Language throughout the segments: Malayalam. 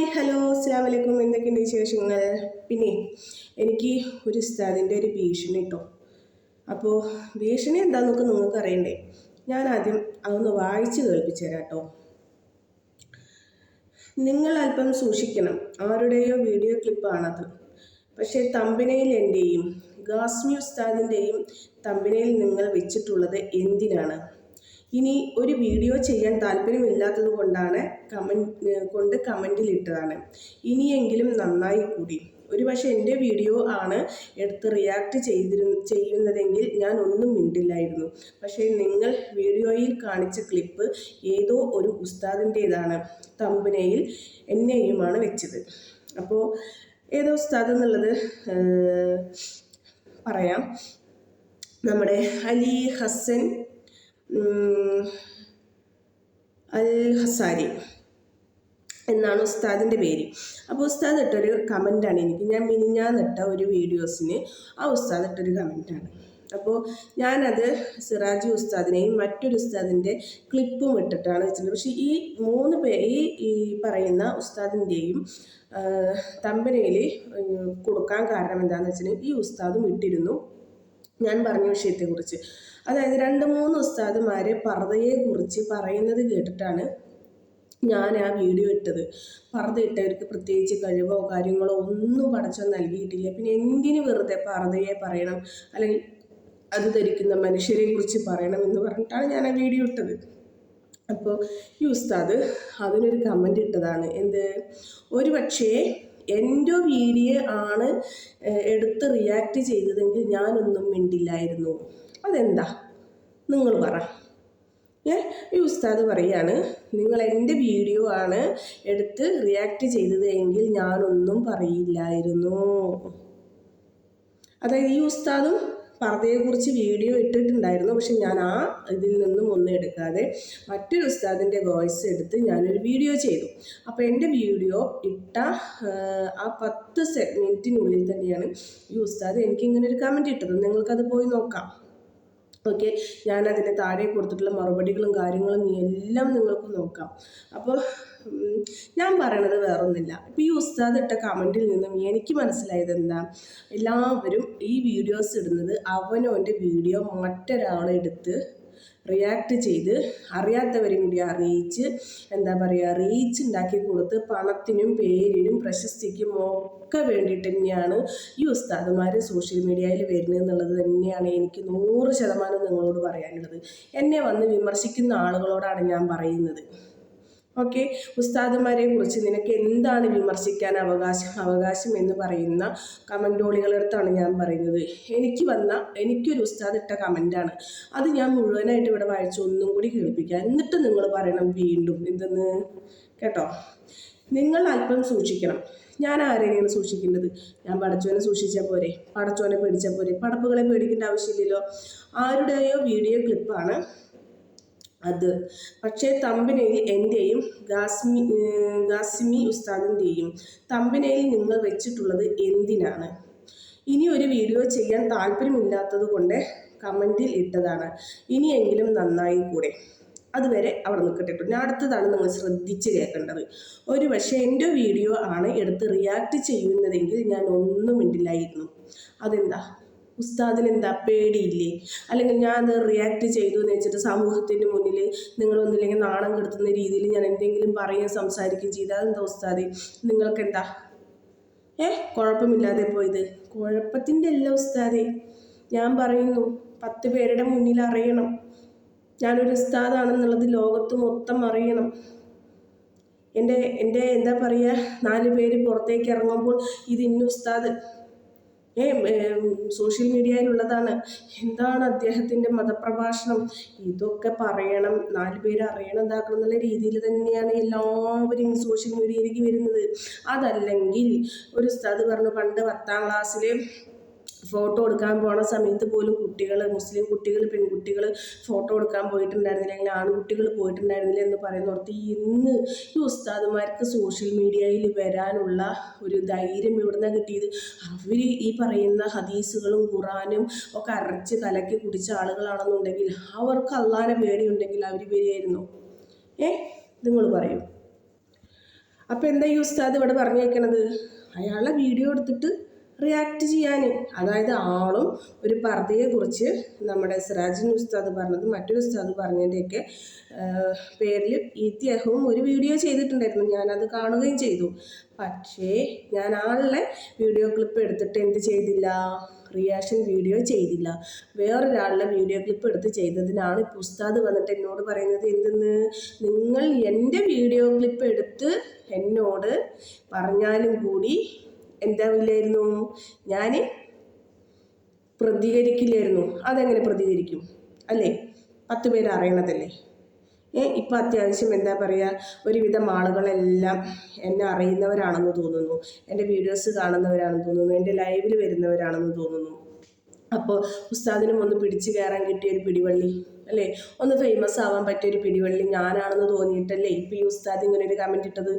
ഹായ് ഹലോ അസ്സാം വലൈക്കും എന്തൊക്കെയുണ്ട് വിശേഷങ്ങൾ? പിന്നെ എനിക്ക് ഒരു ഉസ്താദിന്റെ ഒരു ഭീഷണി കേട്ടോ അപ്പോൾ ഭീഷണി എന്താണെന്നൊക്കെ നിങ്ങൾക്ക് അറിയണ്ടേ? ഞാൻ ആദ്യം അതൊന്ന് വായിച്ച് കേൾപ്പിച്ചു തരാം കേട്ടോ നിങ്ങൾ അല്പം സൂക്ഷിക്കണം. ആരുടെയോ വീഡിയോ ക്ലിപ്പാണത് പക്ഷേ തമ്പിനയിൽ എന്റെയും ഗാസ്മി ഉസ്താദിന്റെയും തമ്പിനയിൽ നിങ്ങൾ വെച്ചിട്ടുള്ളത് എന്തിനാണ്? ഇനി ഒരു വീഡിയോ ചെയ്യാൻ താല്പര്യമില്ലാത്തത് കൊണ്ടാണ് കമന്റ് കൊണ്ട് കമന്റിൽ ഇട്ടതാണ് ഇനിയെങ്കിലും നന്നായി കൂടി. ഒരു പക്ഷേ എന്റെ വീഡിയോ ആണ് എടുത്ത് റിയാക്ട് ചെയ്തിരു ചെയ്യുന്നതെങ്കിൽ ഞാൻ ഒന്നും മിണ്ടില്ലായിരുന്നു. പക്ഷേ നിങ്ങൾ വീഡിയോയിൽ കാണിച്ച ക്ലിപ്പ് ഏതോ ഒരു ഉസ്താദിന്റേതാണ്. തമ്പനയിൽ എന്നെയുമാണ് വെച്ചത്. അപ്പോൾ ഏതോ ഉസ്താദ് എന്നുള്ളത് പറയാം. നമ്മുടെ അലി ഹസൻ അൽ ഹസാരി എന്നാണ് ഉസ്താദിന്റെ പേര്. അപ്പോൾ ഉസ്താദ് ഇട്ടൊരു കമന്റാണ് എനിക്ക്. ഞാൻ മിനിഞ്ഞാന്നിട്ട ഒരു വീഡിയോസിന് ആ ഉസ്താദ് ഇട്ടൊരു കമന്റാണ് അപ്പോൾ ഞാനത് സിറാജി ഉസ്താദിനെയും മറ്റൊരു ഉസ്താദിന്റെ ക്ലിപ്പും ഇട്ടിട്ടാണ് വെച്ചിട്ടുണ്ട് പക്ഷേ ഈ മൂന്ന് പേ ഈ ഈ പറയുന്ന ഉസ്താദിന്റെയും തമ്പനയിൽ കൊടുക്കാൻ കാരണം എന്താണെന്ന് വെച്ചിട്ടുണ്ടെങ്കിൽ ഈ ഉസ്താദും ഇട്ടിരുന്നു. ഞാൻ പറഞ്ഞ വിഷയത്തെക്കുറിച്ച്. അതായത് രണ്ട് മൂന്ന് ഉസ്താദുമാർ പർദ്ദയെക്കുറിച്ച് പറയുന്നത് കേട്ടിട്ടാണ് ഞാൻ ആ വീഡിയോ ഇട്ടത്. പർദ്ദ ഇട്ടവർക്ക് പ്രത്യേകിച്ച് കഴിവോ കാര്യങ്ങളോ ഒന്നും പടച്ചോ നൽകിയിട്ടില്ല. പിന്നെ എന്തിന് വെറുതെ പർദ്ദയെ പറയണം? അല്ലെങ്കിൽ അത് ധരിക്കുന്ന മനുഷ്യരെ കുറിച്ച് പറയണം എന്ന് പറഞ്ഞിട്ടാണ് ഞാൻ ആ വീഡിയോ ഇട്ടത്. അപ്പോൾ ഈ ഉസ്താദ് അതിനൊരു കമന്റ് ഇട്ടതാണ്. എന്ത്? ഒരു പക്ഷേ എന്റെ വീഡിയോ ആണ് എടുത്ത് റിയാക്ട് ചെയ്തതെങ്കിൽ ഞാനൊന്നും മിണ്ടില്ലായിരുന്നു. അതെന്താ? നിങ്ങൾ പറ. ഏ? ഈ ഉസ്താദ് പറയാണ് നിങ്ങൾ എന്റെ വീഡിയോ ആണ് എടുത്ത് റിയാക്ട് ചെയ്തത് എങ്കിൽ ഞാനൊന്നും പറയില്ലായിരുന്നു. അതായത് ഈ ഉസ്താദും പർദ്ദയെക്കുറിച്ച് വീഡിയോ ഇട്ടിട്ടുണ്ടായിരുന്നു പക്ഷെ ഞാൻ ആ ഇതിൽ നിന്നും ഒന്നും എടുക്കാതെ മറ്റൊരു ഉസ്താദിന്റെ വോയിസ് എടുത്ത് ഞാനൊരു വീഡിയോ ചെയ്തു. അപ്പോൾ എന്റെ വീഡിയോ ഇട്ട ആ, പത്ത് മിനിറ്റിനുള്ളിൽ തന്നെയാണ് ഈ ഉസ്താദ് എനിക്ക് ഇങ്ങനെ ഒരു കമന്റ് ഇട്ടത്. നിങ്ങൾക്കത് പോയി നോക്കാം. ഓക്കെ ഞാൻ അതിന്റെ താഴെ കൊടുത്തിട്ടുള്ള മറുപടികളും കാര്യങ്ങളും എല്ലാം നിങ്ങൾക്ക് നോക്കാം. അപ്പോൾ ഞാൻ പറയണത് വേറൊന്നുമില്ല. ഇപ്പോൾ ഈ ഉസ്താദ് ഇട്ട കമന്റിൽ നിന്നും എനിക്ക് മനസ്സിലായത് എന്താ? എല്ലാവരും ഈ വീഡിയോസ് ഇടുന്നത് അവനവന്റെ വീഡിയോ മറ്റൊരാളെടുത്ത് റിയാക്ട് ചെയ്ത് അറിയാത്തവരെയും കൂടി അറിയിച്ച് എന്താ പറയുക റീച്ച് ഉണ്ടാക്കി കൊടുത്ത് പണത്തിനും പേരിനും പ്രശസ്തിക്കും ഒക്കെ വേണ്ടിയിട്ട് തന്നെയാണ് ഈ ഉസ്താദുമാർ സോഷ്യൽ മീഡിയയിൽ വരുന്നത് എന്നുള്ളത് തന്നെയാണ് എനിക്ക് നൂറ് ശതമാനം നിങ്ങളോട് പറയാനുള്ളത്. എന്നെ വന്ന് വിമർശിക്കുന്ന ആളുകളോടാണ് ഞാൻ പറയുന്നത്. ഓക്കെ? ഉസ്താദുമാരെ കുറിച്ച് നിനക്ക് എന്താണ് വിമർശിക്കാൻ അവകാശം? അവകാശം എന്ന് പറയുന്ന കമന്റോളികളടുത്താണ് ഞാൻ പറയുന്നത്. എനിക്ക് വന്ന എനിക്കൊരു ഉസ്താദ് ഇട്ട കമന്റാണ് അത് ഞാൻ മുഴുവനായിട്ട് ഇവിടെ വായിച്ച് ഒന്നും കൂടി കേൾപ്പിക്കാം. എന്നിട്ട് നിങ്ങൾ പറയണം വീണ്ടും എന്തെന്ന്? കേട്ടോ? നിങ്ങൾ അല്പം സൂക്ഷിക്കണം. ഞാൻ ആരെയാണ് സൂക്ഷിക്കേണ്ടത്? ഞാൻ പടച്ചോനെ സൂക്ഷിച്ചാൽ പോരെ? പടച്ചോനെ പേടിച്ചാൽ പോരെ? പടപ്പുകളെ പേടിക്കേണ്ട ആവശ്യമില്ലല്ലോ? ആരുടെയോ വീഡിയോ ക്ലിപ്പാണ് അത്. പക്ഷേ തമ്പനയിൽ എന്റെയും ഗാസ്മി ഗാസ്മി ഉസ്താദിന്റെയും തമ്പനയിൽ നിങ്ങൾ വെച്ചിട്ടുള്ളത് എന്തിനാണ്? ഇനി ഒരു വീഡിയോ ചെയ്യാൻ താല്പര്യമില്ലാത്തത് കൊണ്ട് കമന്റിൽ ഇട്ടതാണ്. ഇനിയെങ്കിലും നന്നായി കൂടെ അതുവരെ അവിടെ നിൽക്കട്ടെ. കേട്ടോ ഞാൻ അടുത്തതാണ് നിങ്ങൾ ശ്രദ്ധിച്ച് കേൾക്കേണ്ടത്. ഒരു പക്ഷേ എന്റെ വീഡിയോ ആണ് എടുത്ത് റിയാക്ട് ചെയ്യുന്നതെങ്കിൽ ഞാൻ ഒന്നും മിണ്ടില്ലായിരുന്നു. അതെന്താ? ഉസ്താദിന് എന്താ പേടിയില്ലേ? അല്ലെങ്കിൽ ഞാൻ അത് റിയാക്ട് ചെയ്തു എന്ന് വെച്ചിട്ട് സമൂഹത്തിന്റെ മുന്നിൽ നിങ്ങളൊന്നില്ലെങ്കിൽ നാണം കെടുത്തുന്ന രീതിയിൽ ഞാൻ എന്തെങ്കിലും പറയുകയും സംസാരിക്കുകയും ചെയ്താൽ എന്താ ഉസ്താദ്? നിങ്ങൾക്ക് എന്താ ഏ? കുഴപ്പമില്ലാതെ പോയത്. കുഴപ്പത്തിന്റെ അല്ല ഉസ്താദേ. ഞാൻ പറയുന്നു പത്ത് പേരുടെ മുന്നിൽ അറിയണം. ഞാനൊരു ഉസ്താദാണെന്നുള്ളത് ലോകത്ത് മൊത്തം അറിയണം. എന്റെ എന്റെ എന്താ പറയുക നാല് പേര് പുറത്തേക്ക് ഇറങ്ങുമ്പോൾ ഇത് ഇന്ന ഉസ്താദ്. സോഷ്യൽ മീഡിയയിലുള്ളതാണ്. എന്താണ് അദ്ദേഹത്തിന്റെ മതപ്രഭാഷണം? ഇതൊക്കെ പറയണം നാല് പേര് അറിയണം ഇതാക്കണം എന്നുള്ള രീതിയിൽ തന്നെയാണ് എല്ലാവരും സോഷ്യൽ മീഡിയയിലേക്ക് വരുന്നത്. അതല്ലെങ്കിൽ ഒരു ഉസ്താദ് പറഞ്ഞു പണ്ട് പത്താം ക്ലാസ്സിൽ ഫോട്ടോ എടുക്കാൻ പോണ സമയത്ത് പോലും കുട്ടികൾ മുസ്ലിം കുട്ടികൾ പെൺകുട്ടികൾ ഫോട്ടോ എടുക്കാൻ പോയിട്ടുണ്ടായിരുന്നില്ല. അല്ലെങ്കിൽ ആൺകുട്ടികൾ പോയിട്ടുണ്ടായിരുന്നില്ല എന്ന് പറയുന്നോർത്ത് ഇന്ന് ഈ ഉസ്താദുമാർക്ക് സോഷ്യൽ മീഡിയയിൽ വരാനുള്ള ഒരു ധൈര്യം ഇവിടുന്ന് കിട്ടിയത്? അവർ ഈ പറയുന്ന ഹദീസുകളും ഖുറാനും ഒക്കെ അരച്ച് കലക്കി കുടിച്ച ആളുകളാണെന്നുണ്ടെങ്കിൽ അവർക്ക് അള്ളാനെ പേടിയുണ്ടെങ്കിൽ അവർ വരികയായിരുന്നു? ഏ? നിങ്ങൾ പറയും. അപ്പോൾ എന്താ ഈ ഉസ്താദ് ഇവിടെ പറഞ്ഞേക്കണത് അയാളെ വീഡിയോ എടുത്തിട്ട് റിയാക്ട് ചെയ്യാൻ അതായത് ആളും ഒരു പർദ്ദയെക്കുറിച്ച് നമ്മുടെ സിറാജിൻ ഉസ്താദ് പറഞ്ഞത് മറ്റൊരു ഉസ്താദ് പറഞ്ഞതിന്റെയൊക്കെ പേരിൽ ഇദ്ദേഹവും ഒരു വീഡിയോ ചെയ്തിട്ടുണ്ടായിരുന്നു. ഞാനത് കാണുകയും ചെയ്തു. പക്ഷേ ഞാൻ ആളുടെ വീഡിയോ ക്ലിപ്പ് എടുത്തിട്ട് എന്ത് ചെയ്തില്ല? റിയാക്ഷൻ വീഡിയോ ചെയ്തില്ല. വേറൊരാളുടെ വീഡിയോ ക്ലിപ്പ് എടുത്ത് ചെയ്തതിനാണ് ഇപ്പോൾ ഉസ്താദ് വന്നിട്ട് എന്നോട് പറയുന്നത് എന്തെന്ന്? നിങ്ങൾ എന്റെ വീഡിയോ ക്ലിപ്പ് എടുത്ത് എന്നോട് പറഞ്ഞാലും കൂടി എന്താവില്ലായിരുന്നു ഞാൻ പ്രതികരിക്കില്ലായിരുന്നു. അതെങ്ങനെ പ്രതികരിക്കും? അല്ലേ? പത്ത് പേര് അറിയണതല്ലേ? ഏ ഇപ്പം അത്യാവശ്യം എന്താ പറയുക ഒരുവിധം ആളുകളെല്ലാം എന്നെ അറിയുന്നവരാണെന്ന് തോന്നുന്നു. എന്റെ വീഡിയോസ് കാണുന്നവരാണെന്ന് തോന്നുന്നു. എന്റെ ലൈവിൽ വരുന്നവരാണെന്ന് തോന്നുന്നു. അപ്പോൾ ഉസ്താദിനും ഒന്ന് പിടിച്ചു കയറാൻ കിട്ടിയ ഒരു പിടിവള്ളി. അല്ലേ? ഒന്ന് ഫേമസ് ആവാൻ പറ്റിയ ഒരു പിടിവള്ളി ഞാനാണെന്ന് തോന്നിയിട്ടല്ലേ ഇപ്പം ഈ ഉസ്താദ് ഇങ്ങനെ ഒരു കമന്റ് ഇട്ടത്?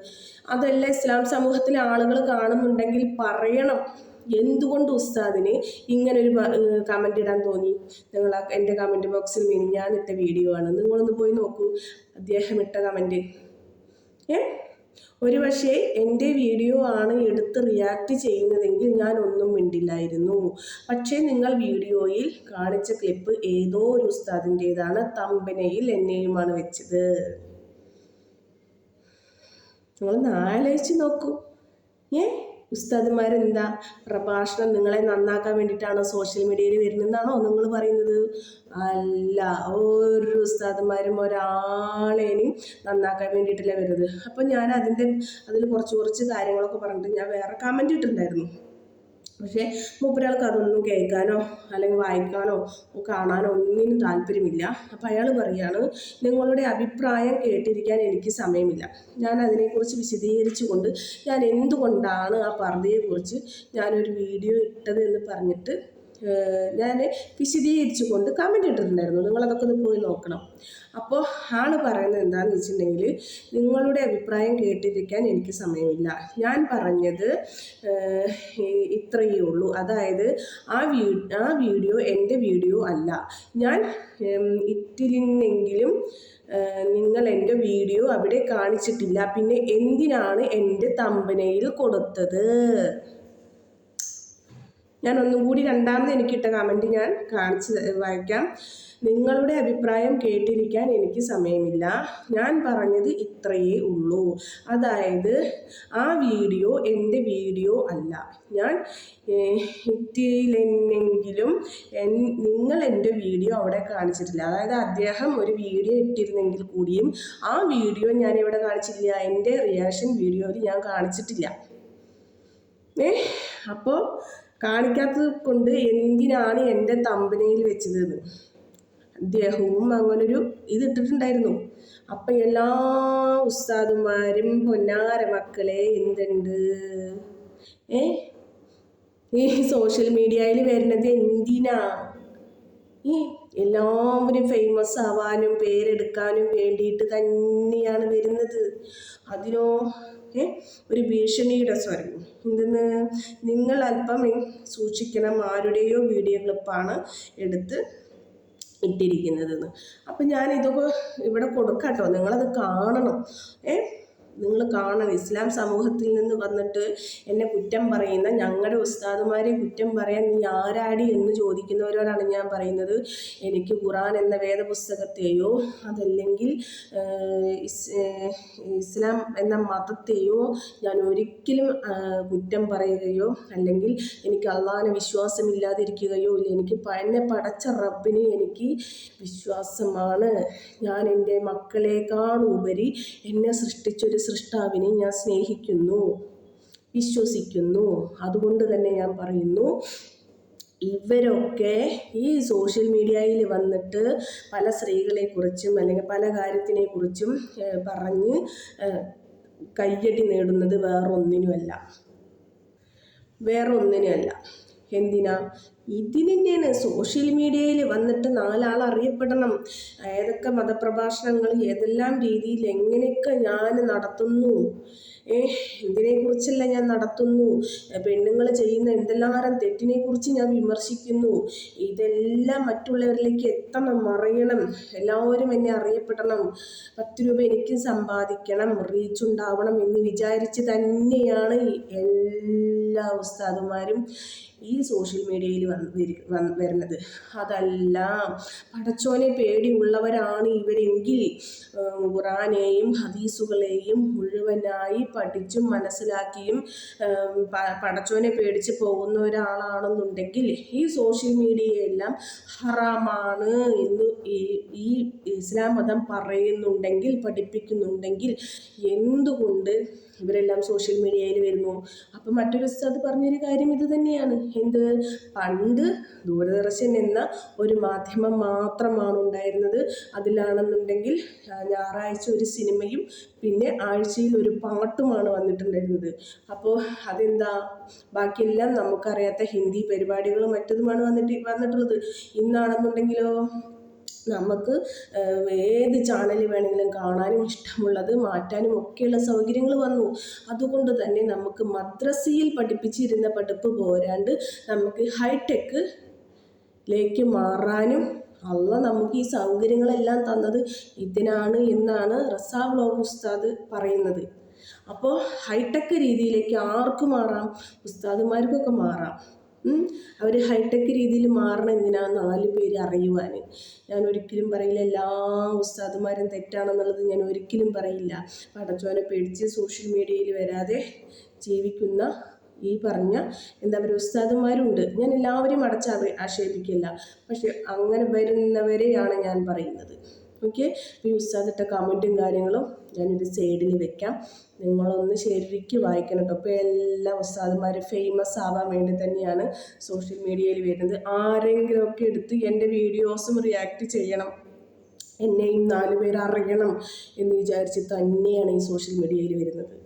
അതല്ല ഇസ്ലാം സമൂഹത്തിലെ ആളുകൾ കാണുന്നുണ്ടെങ്കിൽ പറയണം. എന്തുകൊണ്ട് ഉസ്താദിന് ഇങ്ങനൊരു കമന്റ് ഇടാൻ തോന്നി? നിങ്ങൾ എന്റെ കമന്റ് ബോക്സിൽ മിനിഞ്ഞാന്നിട്ട വീഡിയോ ആണ്. നിങ്ങളൊന്ന് പോയി നോക്കൂ. അദ്ദേഹം ഇട്ട കമന്റ് ഏ? ഒരു പക്ഷേ എന്റെ വീഡിയോ ആണ് എടുത്ത് റിയാക്ട് ചെയ്യുന്നതെങ്കിൽ ഞാൻ ഒന്നും മിണ്ടില്ലായിരുന്നു. പക്ഷേ നിങ്ങൾ വീഡിയോയിൽ കാണിച്ച ക്ലിപ്പ് ഏതോ ഒരു ഉസ്താദിന്റേതാണ് തമ്പനയിൽ എന്നെയുമാണ് വെച്ചത്. നിങ്ങൾ ആലോചിച്ച് നോക്കൂ. ഏ? ഉസ്താദുമാരെന്താ? പ്രഭാഷണം നിങ്ങളെ നന്നാക്കാൻ വേണ്ടിയിട്ടാണോ സോഷ്യൽ മീഡിയയിൽ വരുന്നതെന്നാണോ നിങ്ങൾ പറയുന്നത്? അല്ല ഒരു ഉസ്താദുമാരും ഒരാളേനെയും നന്നാക്കാൻ വേണ്ടിയിട്ടല്ല വരുന്നത്. അപ്പം ഞാൻ അതിന്റെ അതിൽ കുറച്ച് കുറച്ച് കാര്യങ്ങളൊക്കെ പറഞ്ഞിട്ട് ഞാൻ വേറെ കമന്റ് ഇട്ടിട്ടുണ്ടായിരുന്നു. പക്ഷേ മൂപ്പരാൾക്ക് അതൊന്നും കേൾക്കാനോ അല്ലെങ്കിൽ വായിക്കാനോ കാണാനോ ഒന്നിനും താല്പര്യമില്ല. അപ്പം അയാൾ പറയുകയാണ് നിങ്ങളുടെ അഭിപ്രായം കേട്ടിരിക്കാൻ എനിക്ക് സമയമില്ല. ഞാൻ അതിനെക്കുറിച്ച് വിശദീകരിച്ചുകൊണ്ട് ഞാൻ എന്തുകൊണ്ടാണ് ആ പർദ്ദയെക്കുറിച്ച് ഞാനൊരു വീഡിയോ ഇട്ടത് എന്ന് പറഞ്ഞിട്ട് ഞാൻ വിശദീകരിച്ചു കൊണ്ട് കമന്റ് ഇട്ടിട്ടുണ്ടായിരുന്നു നിങ്ങളതൊക്കെ ഒന്ന് പോയി നോക്കണം. അപ്പോൾ ആണ് പറയുന്നത് എന്താണെന്ന് വെച്ചിട്ടുണ്ടെങ്കിൽ നിങ്ങളുടെ അഭിപ്രായം കേട്ടിരിക്കാൻ എനിക്ക് സമയമില്ല. ഞാൻ പറഞ്ഞത് ഇത്രയേ ഉള്ളൂ. അതായത് ആ വീ ആ വീഡിയോ എന്റെ വീഡിയോ അല്ല. ഞാൻ ഇട്ടിരുന്നെങ്കിലും നിങ്ങൾ എന്റെ വീഡിയോ അവിടെ കാണിച്ചിട്ടില്ല. പിന്നെ എന്തിനാണ് എന്റെ തമ്പനയിൽ കൊടുത്തത്? ഞാൻ ഒന്നും കൂടി രണ്ടാമത് എനിക്കിട്ട കമന്റ് ഞാൻ കാണിച്ച് വായിക്കാം. നിങ്ങളുടെ അഭിപ്രായം കേട്ടിരിക്കാൻ എനിക്ക് സമയമില്ല. ഞാൻ പറഞ്ഞത് ഇത്രയേ ഉള്ളൂ. അതായത് ആ വീഡിയോ എന്റെ വീഡിയോ അല്ല. ഞാൻ ഇട്ടില്ലെങ്കിലും നിങ്ങൾ എന്റെ വീഡിയോ അവിടെ കാണിച്ചിട്ടില്ല. അതായത് അദ്ദേഹം ഒരു വീഡിയോ ഇട്ടിരുന്നെങ്കിൽ കൂടിയും ആ വീഡിയോ ഞാൻ ഇവിടെ കാണിച്ചിട്ടില്ല എന്റെ റിയാക്ഷൻ വീഡിയോയിൽ ഞാൻ കാണിച്ചിട്ടില്ല. ഏ അപ്പോൾ കാണിക്കാത്തത് കൊണ്ട് എന്തിനാണ് എന്റെ തമ്പനയിൽ വെച്ചതെന്ന്. അദ്ദേഹവും അങ്ങനൊരു ഇതിട്ടിട്ടുണ്ടായിരുന്നു അപ്പം എല്ലാ ഉസ്താദുമാരും പൊന്നാര മക്കളെ എന്തുണ്ട്? ഏ? ഈ സോഷ്യൽ മീഡിയയിൽ വരുന്നത് എന്തിനാ? ഈ എല്ലാവരും ഫേമസ് ആവാനും പേരെടുക്കാനും വേണ്ടിയിട്ട് തന്നെയാണ് വരുന്നത്. അതിനോ ഒരു ഭീഷണിയുടെ സ്വരം. എന്തെന്ന് നിങ്ങൾ അല്പം സൂക്ഷിക്കണം ആരുടെയോ വീഡിയോ ക്ലിപ്പാണ് എടുത്ത് ഇട്ടിരിക്കുന്നതെന്ന്. അപ്പം ഞാൻ ഇതൊക്കെ ഇവിടെ കൊടുക്കാം കേട്ടോ നിങ്ങളത് കാണണം. ഏ? നിങ്ങൾ കാണണം. ഇസ്ലാം സമൂഹത്തിൽ നിന്ന് വന്നിട്ട് എന്നെ കുറ്റം പറയുന്ന ഞങ്ങളുടെ ഉസ്താദുമാരെ കുറ്റം പറയാൻ നീ ആരാടി എന്ന് ചോദിക്കുന്നവരോടാണ് ഞാൻ പറയുന്നത്. എനിക്ക് ഖുറാൻ എന്ന വേദപുസ്തകത്തെയോ അതല്ലെങ്കിൽ ഇസ്ലാം എന്ന മതത്തെയോ ഞാൻ ഒരിക്കലും കുറ്റം പറയുകയോ അല്ലെങ്കിൽ എനിക്ക് അള്ളാഹിനെ വിശ്വാസമില്ലാതിരിക്കുകയോ ഇല്ല. എനിക്ക് എന്നെ പടച്ച റബ്ബിന് എനിക്ക് വിശ്വാസമാണ്. ഞാൻ എന്റെ മക്കളെക്കാളുപരി എന്നെ സൃഷ്ടിച്ചൊരു സൃഷ്ടാവിനെ ഞാൻ സ്നേഹിക്കുന്നു വിശ്വസിക്കുന്നു. അതുകൊണ്ട് തന്നെ ഞാൻ പറയുന്നു ഇവരൊക്കെ ഈ സോഷ്യൽ മീഡിയയിൽ വന്നിട്ട് പല സ്ത്രീകളെക്കുറിച്ചും അല്ലെങ്കിൽ പല കാര്യത്തിനെക്കുറിച്ചും പറഞ്ഞ് കയ്യടി നേടുന്നത് വേറൊന്നിനുമല്ല. വേറൊന്നിനുമല്ല. എന്തിനാ? ഇതിന് തന്നെയാണ്. സോഷ്യൽ മീഡിയയിൽ വന്നിട്ട് നാലാൾ അറിയപ്പെടണം. ഏതൊക്കെ മതപ്രഭാഷണങ്ങൾ ഏതെല്ലാം രീതിയിൽ എങ്ങനെയൊക്കെ ഞാൻ നടത്തുന്നു? ഏ ഇതിനെക്കുറിച്ചല്ല ഞാൻ നടത്തുന്നു. പെണ്ണുങ്ങൾ ചെയ്യുന്ന എന്തെല്ലാം തെറ്റിനെ കുറിച്ച് ഞാൻ വിമർശിക്കുന്നു. ഇതെല്ലാം മറ്റുള്ളവരിലേക്ക് എത്തണം അറിയണം എല്ലാവരും എന്നെ അറിയപ്പെടണം. പത്ത് രൂപ എനിക്ക് സമ്പാദിക്കണം റീച്ച് ഉണ്ടാവണം എന്ന് വിചാരിച്ച് തന്നെയാണ് എല്ലാ ഉസ്താദുമാരും ഈ സോഷ്യൽ മീഡിയയിൽ വന്ന് വരി- വന്ന് വരുന്നത്. അതല്ല പടച്ചോനെ പേടിയുള്ളവരാണ് ഇവരെങ്കിൽ ഖുറാനെയും ഹദീസുകളെയും മുഴുവനായി പഠിച്ചും മനസ്സിലാക്കിയും പടച്ചോനെ പേടിച്ച് പോകുന്ന ഒരാളാണെന്നുണ്ടെങ്കിൽ ഈ സോഷ്യൽ മീഡിയയെല്ലാം ഹറാമാണ് എന്ന് ഈ ഈ ഇസ്ലാം മതം പറയുന്നുണ്ടെങ്കിൽ പഠിപ്പിക്കുന്നുണ്ടെങ്കിൽ എന്തുകൊണ്ട് ഇവരെല്ലാം സോഷ്യൽ മീഡിയയിൽ വരുന്നു. അപ്പം മറ്റൊരു ഉസ്താദ് പറഞ്ഞൊരു കാര്യം ഇത് തന്നെയാണ്. എന്ത്? പണ്ട് ദൂരദർശൻ എന്ന ഒരു മാധ്യമം മാത്രമാണ് ഉണ്ടായിരുന്നത്. അതിലാണെന്നുണ്ടെങ്കിൽ ഞായറാഴ്ച ഒരു സിനിമയും പിന്നെ ആഴ്ചയിൽ ഒരു പാട്ടുമാണ് വന്നിട്ടുണ്ടായിരുന്നത്. അപ്പോൾ അതെന്താ? ബാക്കിയെല്ലാം നമുക്കറിയാത്ത ഹിന്ദി പരിപാടികളും മറ്റതുമാണ് വന്നിട്ട് വന്നിട്ടുള്ളത്. ഇന്നാണെന്നുണ്ടെങ്കിലോ നമുക്ക് ഏത് ചാനൽ വേണമെങ്കിലും കാണാനും ഇഷ്ടമുള്ളത് മാറ്റാനും ഒക്കെയുള്ള സൗകര്യങ്ങൾ വന്നു. അതുകൊണ്ട് തന്നെ നമുക്ക് മദ്രസയിൽ പഠിപ്പിച്ചിരുന്ന പഠിപ്പ് പോരാണ്ട് നമുക്ക് ഹൈടെക്ക് ലേക്ക് മാറാനും അള്ള നമുക്ക് ഈ സൗകര്യങ്ങളെല്ലാം തന്നത് ഇതിനാണ് എന്നാണ് റസാ വ്ലോഗ് ഉസ്താദ് പറയുന്നത്. അപ്പോൾ ഹൈടെക് രീതിയിലേക്ക് ആർക്കും മാറാം? ഉസ്താദുമാർക്കൊക്കെ മാറാം. അവർ ഹൈടെക് രീതിയിൽ മാറണം എന്തിനാ നാല് പേര് അറിയുവാൻ ഞാൻ ഒരിക്കലും പറയില്ല എല്ലാ ഉസ്താദുമാരും തെറ്റാണെന്നുള്ളത് ഞാൻ ഒരിക്കലും പറയില്ല. പടച്ചോനെ പേടിച്ച് സോഷ്യൽ മീഡിയയിൽ വരാതെ ജീവിക്കുന്ന ഈ പറഞ്ഞ എന്താ പറയുക ഉസ്താദുമാരുണ്ട്. ഞാൻ എല്ലാവരെയും അടച്ച് ആക്ഷേപിക്കില്ല. പക്ഷെ അങ്ങനെ വരുന്നവരെയാണ് ഞാൻ പറയുന്നത്. ഓക്കെ ഈ ഉസ്താദിട്ട കമന്റും കാര്യങ്ങളും ഞാനൊരു സൈഡിൽ വെക്കാം. നിങ്ങളൊന്ന് ശരിക്കും വായിക്കണം കേട്ടോ. ഇപ്പോൾ എല്ലാ ഉസ്താദുമാരും ഫേമസ് ആവാൻ വേണ്ടി തന്നെയാണ് സോഷ്യൽ മീഡിയയിൽ വരുന്നത്. ആരെങ്കിലുമൊക്കെ എടുത്ത് എന്റെ വീഡിയോസും റിയാക്ട് ചെയ്യണം. എന്നെയും നാല് അറിയണം എന്ന് വിചാരിച്ച് തന്നെയാണ് ഈ സോഷ്യൽ മീഡിയയിൽ വരുന്നത്.